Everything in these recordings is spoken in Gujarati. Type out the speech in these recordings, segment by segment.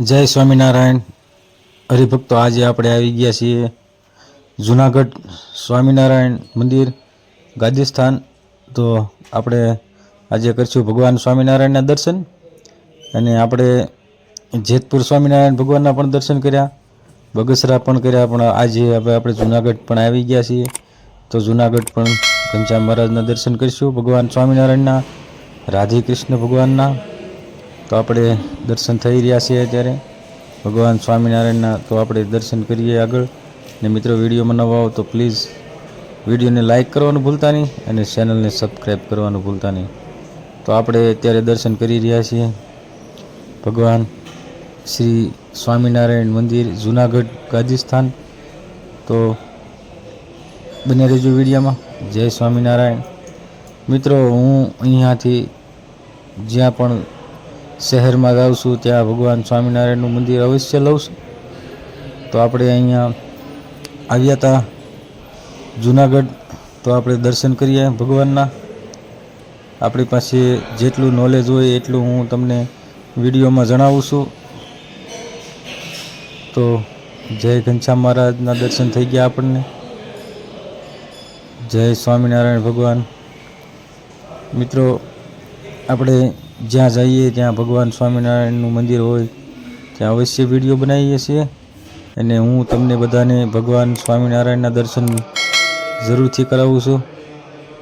જય સ્વામિનારાયણ. હરિભક્તો, આજે આપણે આવી ગયા છીએ જુનાગઢ સ્વામિનારાયણ મંદિર ગાદીસ્થાન. તો આપણે આજે કરીશું ભગવાન સ્વામિનારાયણના દર્શન અને આપણે જેતપુર સ્વામિનારાયણ ભગવાનના પણ દર્શન કર્યા. બગસરા પણ કર્યા, પણ આજે હવે આપણે જુનાગઢ પણ આવી ગયા છીએ. તો જુનાગઢ પણ ઘનશ્યામ મહારાજના દર્શન કરીશું ભગવાન સ્વામિનારાયણના, રાધે કૃષ્ણ ભગવાનના. તો આપણે દર્શન થઈ રહ્યા છીએ અત્યારે. ભગવાન સ્વામિનારાયણના તો આપણે દર્શન કરીએ આગળ. ને મિત્રો, વિડીયોમાં નવા આવો તો પ્લીઝ વિડીયોને લાઇક કરવાનું ભૂલતા નહીં અને ચેનલને સબસ્ક્રાઈબ કરવાનું ભૂલતા નહીં. તો આપણે અત્યારે દર્શન કરી રહ્યા છીએ. ભગવાન શ્રી સ્વામિનારાયણ મંદિર, જુનાગઢ, ગાજીસ્થાન. તો બને રહેજો વિડીયોમાં. જય સ્વામિનારાયણ. મિત્રો, હું અહીંયાથી જ્યાં પણ શહેરમાં જાઉં છું, ત્યાં ભગવાન સ્વામિનારાયણનું મંદિર અવશ્ય લઉં તો આપણે અહીંયા આવ્યા હતા જુનાગઢ, તો આપણે દર્શન કરીએ ભગવાનના. આપણી પાસે જેટલું નોલેજ હોય એટલું હું તમને વિડીયોમાં જણાવું છું. તો જય ઘનશ્યામ મહારાજના દર્શન થઈ ગયા આપણને. જય સ્વામિનારાયણ ભગવાન. મિત્રો, આપણે જ્યાં જઈએ, ત્યાં ભગવાન સ્વામિનારાયણનું મંદિર હોય, ત્યાં અવશ્ય વીડિયો બનાવીએ છીએ. અને હું તમને બધાને ભગવાન સ્વામિનારાયણના દર્શન જરૂરથી કરાવું છું.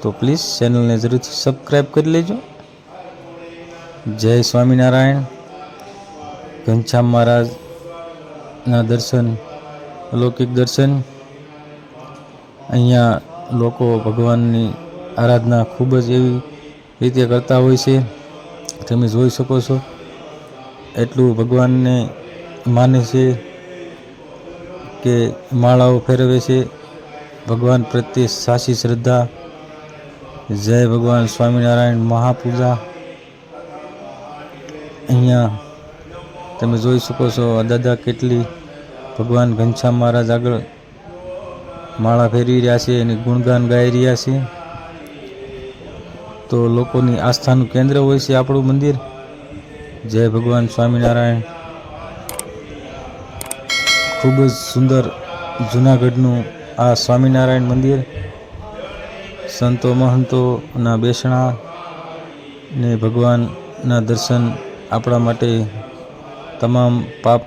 તો પ્લીઝ ચેનલને જરૂરથી સબસ્ક્રાઈબ કરી લેજો. જય સ્વામિનારાયણ. ઘનશ્યામ મહારાજના દર્શન, અલૌકિક દર્શન. અહીંયા લોકો ભગવાનની આરાધના ખૂબ જ એવી રીતે કરતા હોય છે. તમે જોઈ શકો છો એટલું ભગવાનને માને છે કે માળાઓ ફેરવે છે. ભગવાન પ્રત્યે સાચી શ્રદ્ધા. જય ભગવાન સ્વામિનારાયણ મહાપૂજા. અહીંયા તમે જોઈ શકો છો દાદા કેટલી ભગવાન ઘનશ્યામ મહારાજ આગળ માળા ફેરવી રહ્યા છે અને ગુણગાન ગાઈ રહ્યા છે. તો લોકોની આસ્થાનું કેન્દ્ર હોય છે આપણું મંદિર. જય ભગવાન સ્વામિનારાયણ. ખૂબ જ સુંદર જૂનાગઢનું આ સ્વામિનારાયણ મંદિર. સંતો મહંતોના બેસણા ને ભગવાનના દર્શન આપણા માટે તમામ પાપ